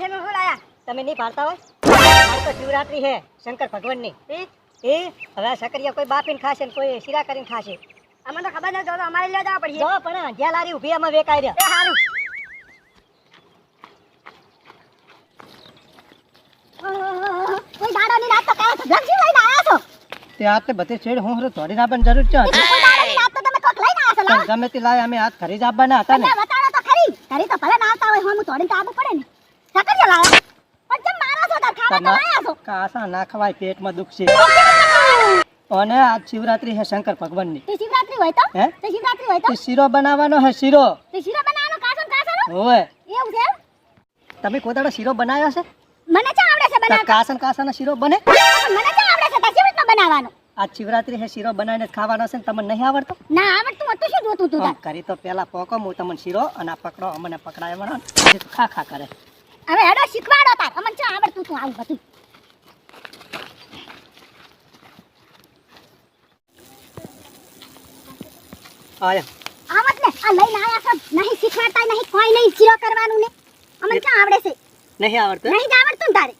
છે મેં શું લાયા તમે નહીં પાડતા હોય? આજ તો શિવરાત્રી હે શંકર ભગવાનની. એ? એ? હવે આ સકરિયા કોઈ બાપીને ખાશે ને કોઈ શીરા કરીને ખાશે. અમને તો ખબર નથી તો અમારે જવા પડીએ જો પણ જ્યાં લારી ઊભી અમે વેકાઈ રહ્યા સારું તો બધે છેડ હું હરે થોડી જરૂર છે? તો તમે તે લાય અમે હાથ ઘરે જ આવવાના હતા ને. બતાડો તો ખરી. ખરી તો ભલે ના આવતા હોય હું થોડી તો આપવું પડે ને. સકરિયા લાયા પણ કેમ મારો છો? તાર ખાવા તો લાયા છો? કાસા ના ખવાય પેટમાં દુખશે અને આજ શિવરાત્રી છે શંકર ભગવાનની. તે શિવરાત્રી હોય તો? હે? તે શિવરાત્રી હોય તો? શીરો બનાવવાનો છે શીરો. તે શીરો બનાવવાનો? કાસો ને કાસાનો એવું છે એમ? તમે કોદાડો શીરો બનાવ્યો છે? મને ચા આવડે છે બનાવતા? કાસન કાસાનો શીરો બને? મને ચા આવડે છે કેવી રીતના બનાવવાનો? આજ શિવરાત્રી હે શીરો બનાવીને ખાવાનો છે ને તમને નહીં આવડતો? ના આવડતું હતું શું જોતું તું આમ કરી તો પેલા પોકો હું તમને શીરો અને આ પકડો અમને તો ખા ખા કરે. હવે હેડો શીખવાડો તાર. અમને ચા આવડતું તું આવું બધું. આયા. આવત ને આ લઈને આયા છો. નહીં શીખવાડતા નહીં કોઈ નહીં શીરો કરવાનું ને. અમને ચા આવડે છે. નહીં આવડતું? નહીં આવડતું તારે.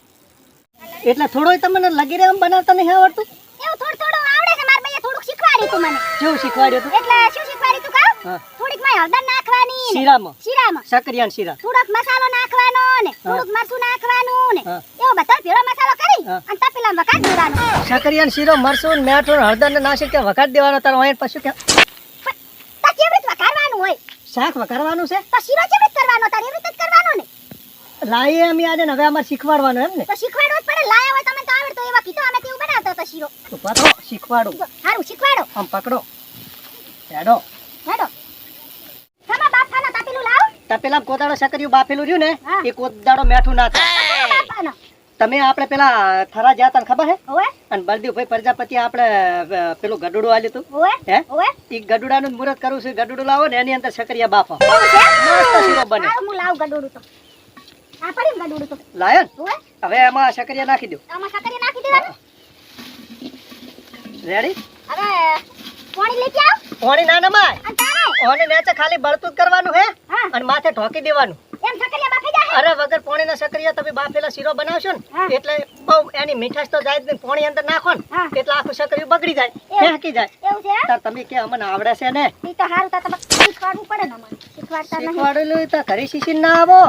એટલે થોડોય તમને લગી રહ્યો બનાવતા નહીં આવડતું? એવું થોડું થોડું આવડે છે મારા ભાઈએ થોડુંક શીખવાડ્યું તું મને. શું શીખવાડ્યું તું? એટલે શું શીખવાડ્યું તું કહું? માં હળદર નાખવાની શીરામાં? શીરામાં. સકરિયાન શીરા. થોડોક મસાલો નાખવાનો ને. થોડુંક મરચું નાખવાનું ને. એવો બધો ભેળો મસાલો કરી અને તપેલા વઘાર દેવાનો. સકરિયાન શીરો મરચું મેઠું હળદર ને નાખી કે વઘાર દેવાનો? તારો અહીં પછી કે તા કેવી રીતે વઘારવાનું હોય? શાક વઘારવાનું છે? તો શીરો કેવી રીતે કરવાનો? તારે એવી રીતે જ કરવાનો ને. લાઈએ અમે આજે હવે અમારે શીખવાડવાનું એમ ને. તો શીખવાડવું જ પડે. લાયા હોય તમે તો આવડતો. એવા કીધો અમે તેવું બનાવતો તો શીરો. તો પાછો શીખવાડું. સારું શીખવાડો. આમ પકડો. હેડો તમારા બાપ ખાના તાપેલું લાવ તા પેલા કોદાડો સકરિયું બાફેલું રહ્યું ને એ કોદાડો મેઠું ના થાય. તમે આપણે પેલા થરા ગયા તને ખબર હે? અને બળદેવભાઈ પ્રજાપતિ આપણે પેલું ગડુડું આલ્યું હતું. હે? એ ગડુડાનું મુહૂર્ત કરું છું. ગડુડું લાવો ને એની અંદર સકરિયા બાફો. બને. હું લાવ ગડોડું તો. હવે. એમાં સકરિયા નાખી દો રેડી હવે પાણી લેતી આવ. પાણી ના નમાય. ઓને નેચે ખાલી બળતું જ કરવાનું હે? અને માથે ઢોકી દેવાનું. એમ સકરિયા બાફી જાય અરે વગર પાણીના સકરિયા તમે બાફેલા શીરો બનાવશો ને એટલે બહુ એની મીઠાશ તો જાય જ પાણી અંદર નાખો ને એટલે આખું સકરિયું બગડી જાય. ફેંકી જાય. એવું છે તાર તમે કે અમને આવડે છે ને? ઈ તો હારું તા તમે શીખવાડવું પડે ને અમારે શીખવાડતા નહીં. શીખવાડેલું તો ઘરે શીશી ના આવો.